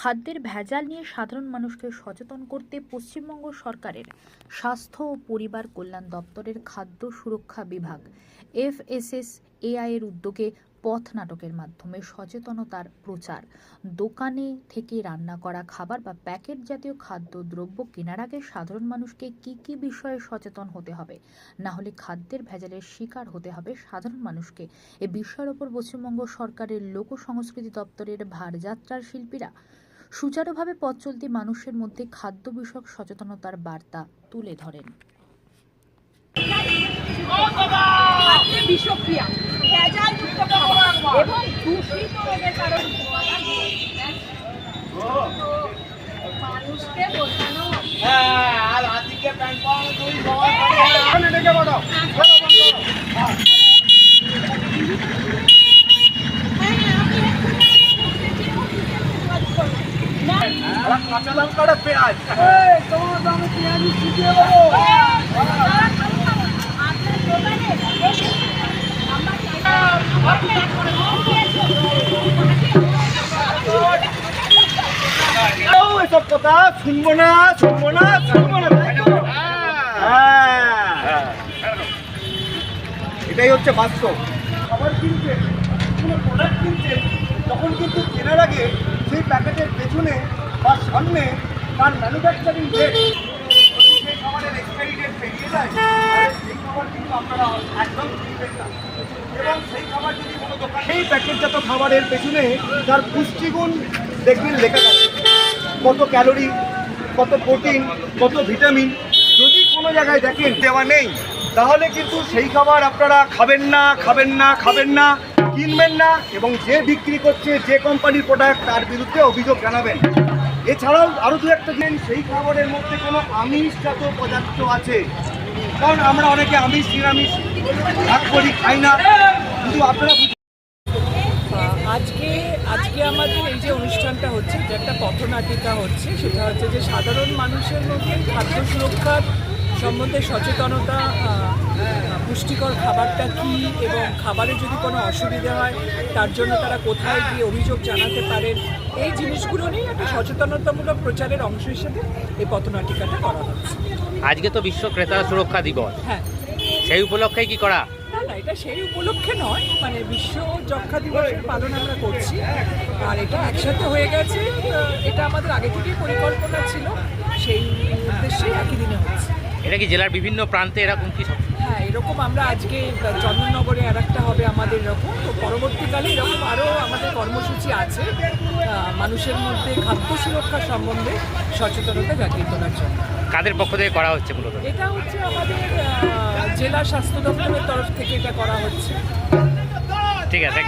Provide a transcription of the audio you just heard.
খাদ্যের ভেজাল নিয়ে সাধারণ মানুষকে সচেতন করতে পশ্চিমবঙ্গ সরকারের স্বাস্থ্য ও পরিবার কল্যাণ দপ্তরের খাদ্য সুরক্ষা বিভাগ, এফএসএস এআই এর উদ্যোগে পথ নাটকের মাধ্যমে সচেতনতার প্রচার। দোকানে থেকে রান্না করা খাবার বা প্যাকেট জাতীয় খাদ্য দ্রব্য কেনার আগে সাধারণ মানুষকে কি কি বিষয়ে সচেতন হতে হবে? না হলে খাদ্যের ভেজালের শিকার হতে হবে সাধারণ মানুষকে। এ বিষয়ের ওপর পশ্চিমবঙ্গ সরকারের লোক সংস্কৃতি দপ্তরের ভারযাত্রার শিল্পীরা সুচারুভাবে পথ চলতি মানুষের মধ্যে খাদ্য বিষয়ক সচেতনতার বার্তা তুলে ধরেন। খাদ্যে বিষক্রিয়া ভেজালযুক্ত খাবার এবং দূষিত রোগের কারণ মানুষকে বোঝানো হবে। কথা শুনব না শুনব না শুনব না? হ্যাঁ। এটাই হচ্ছে বাস্তব খাবার কিনছে কোনো প্রোডাক্ট কিনছে তখন কিন্তু কেনার আগে সেই প্যাকেটের পেছনে বা সামনে তার ম্যানুফ্যাকচারিং ডেট সেই খাবারের ডেট সেই খাবার কিন্তু আপনারা একদম এবং সেই খাবার যদি কোনো দোকান সেই প্যাকেটজাত খাবারের পেছনে তার পুষ্টিগুণ দেখবেন লেখা থাকে। কত ক্যালোরি, কত প্রোটিন, কত ভিটামিন। যদি কোনো জায়গায় দেখেন দেওয়া নেই, তাহলে কিন্তু সেই খাবার আপনারা খাবেন না খাবেন না খাবেন না। কিনবেন না এবং যে বিক্রি করছে যে কোম্পানির প্রোডাক্ট তার বিরুদ্ধে অভিযোগ জানাবেন। এছাড়াও আরও দু একটা দিন সেই খাবারের মধ্যে কোনো আমিষজাত পদার্থ আছে। কারণ আমরা অনেকে আমিষ, নিরামিষ, ভাগ করি, খাই না। কিন্তু আপনারা আজকে আজকে আমাদের এই যে অনুষ্ঠানটা হচ্ছে, যে একটা পথনাটিকা হচ্ছে, সেটা হচ্ছে যে সাধারণ মানুষের মধ্যে খাদ্য সুরক্ষার সম্বন্ধে সচেতনতা পুষ্টিকর খাবারটা কী এবং খাবারে যদি কোনো অসুবিধা হয় তার জন্য তারা কোথায় গিয়ে অভিযোগ জানাতে পারেন? এই জিনিসগুলো নিয়ে একটা সচেতনতামূলক প্রচারের অংশ হিসেবে এই পথনাটিকাটা করা হচ্ছে। আজকে তো বিশ্ব ক্রেতা সুরক্ষা দিবস। হ্যাঁ। সেই উপলক্ষে কি করা? না না এটা সেই উপলক্ষে নয় মানে বিশ্ব যক্ষা দিবসের পালন আমরা করছি। আর এটা একসাথে হয়ে গেছে এটা আমাদের আগে থেকেই পরিকল্পনা ছিল সেই উদ্দেশ্যেই একই দিনে হচ্ছে। এটা কি জেলার বিভিন্ন প্রান্তে এরকম কি হ্যাঁ এরকম আমরা আজকে চন্দননগরে আর একটা হবে আমাদের এরকম। তো পরবর্তীকালে এরকম আরও আমাদের কর্মসূচি আছে মানুষের মধ্যে খাদ্য সুরক্ষা সম্বন্ধে সচেতনতা জাগিয়ে তোলার জন্য। কাদের পক্ষ থেকে করা হচ্ছে মূলত? এটা হচ্ছে আমাদের জেলা স্বাস্থ্য দপ্তরের তরফ থেকে এটা করা হচ্ছে। ঠিক আছে